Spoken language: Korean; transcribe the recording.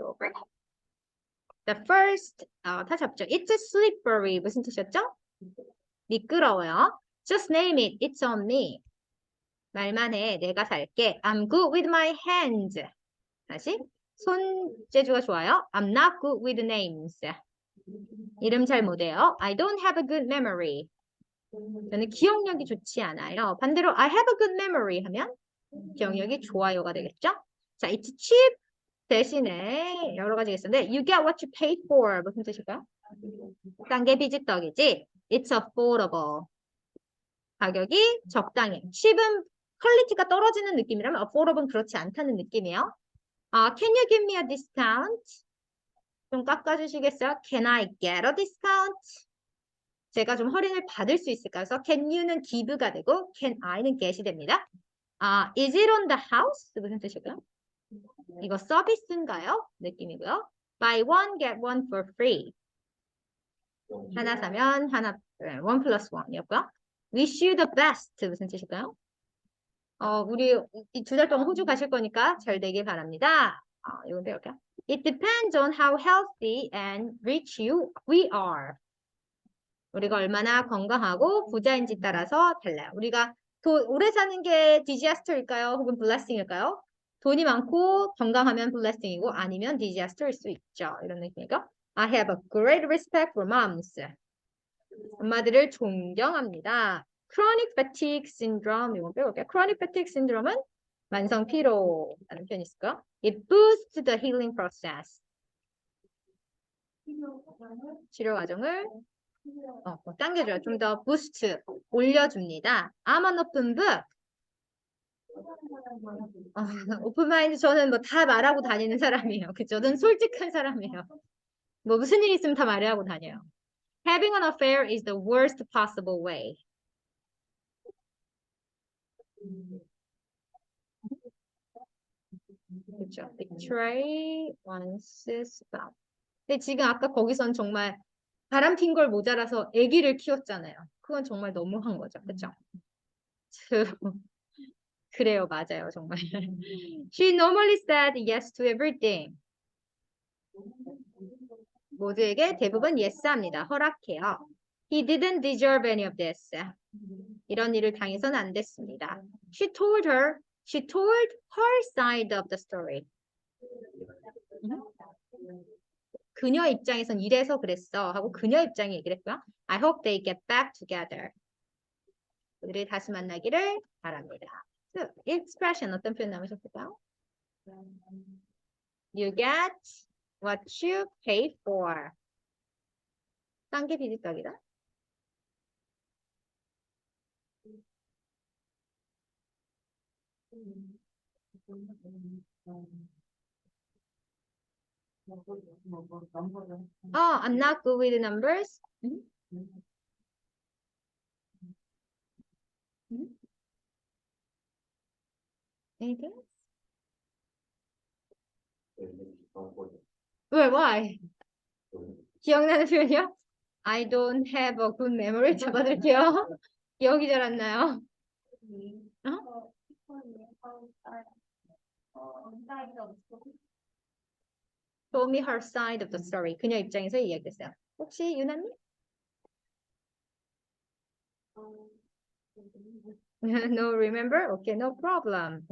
over. The first 어, 다 잡죠. It's slippery 무슨 뜻이었죠? 미끄러워요. Just name it. It's on me. 말만 해. 내가 살게. I'm good with my hands. 다시 손재주가 좋아요. I'm not good with names. 이름 잘 못해요. I don't have a good memory. 저는 기억력이 좋지 않아요. 반대로 I have a good memory 하면 기억력이 좋아요가 되겠죠? 자, it's cheap 대신에 여러 가지가 있었는데 you get what you pay for 무슨 뜻일까요? 딴게 비지떡이지. It's affordable. 가격이 적당해. cheap은 퀄리티가 떨어지는 느낌이라면 affordable은 그렇지 않다는 느낌이에요. 아, can you give me a discount? 좀 깎아주시겠어요? Can I get a discount? 제가 좀 할인을 받을 수 있을까요? 그래서 can you는 give가 되고 can I는 get이 됩니다. 아, is it on the house? 무슨 뜻이고요? 이거 서비스인가요? 느낌이고요. Buy one, get one for free. 하나 사면 하나, 네, one plus one이었고요. Wish you the best. 무슨 뜻일까요? 어, 우리 이두달 동안 호주 가실 거니까 잘 되길 바랍니다. 아, 이건 배울게요. It depends on how healthy and rich you we are. 우리가 얼마나 건강하고 부자인지 따라서 달라요. 우리가 도, 오래 사는 게 디지아스터일까요? 혹은 블레싱일까요? 돈이 많고 건강하면 블레싱이고 아니면 디지아스터일 수 있죠. 이런 느낌이죠. I have a great respect for moms. 엄마들을 존경합니다. Chronic fatigue syndrome 이거 빼볼게요. Chronic fatigue syndrome은 만성 피로라는 표현이 있을까요? It boosts the healing process. 치료 과정을 어, 뭐 당겨줘요. 좀더 부스트 올려줍니다. I'm an open book. 어, 오픈 마인드 저는 뭐 다 말하고 다니는 사람이에요. 그죠? 저는 솔직한 사람이에요. 뭐 무슨 일 있으면 다 말하고 다녀요. Having an affair is the worst possible way. 그렇죠. Betray one's spouse. 근데 지금 아까 거기선 정말 바람 핀 걸 모자라서 아기를 키웠잖아요. 그건 정말 너무한 거죠. 그렇죠? 그래요, 맞아요, 정말. She normally said yes to everything. 모두에게 대부분 yes 합니다. 허락해요. He didn't deserve any of this. 이런 일을 당해서는 안 됐습니다. She told her, she told her side of the story. 그녀 입장에선 이래서 그랬어 하고 그녀 입장이 얘기를 했고요. I hope they get back together. 우리 다시 만나기를 바랍니다. 그 expression 어떤 표현 남으셨을까요? You get what you pay for. 딴게 비지떡이다. 어, I'm not good with numbers. 음? 음? Anything? 왜, why? 기억나는 표현이요? I don't have a good memory. 잡아둘게요. 기억이 잘 안 나요. 어? Show me her side of the story. 그녀 입장에서 이야기했어요. 혹시 유나님? no, remember? Okay, no problem.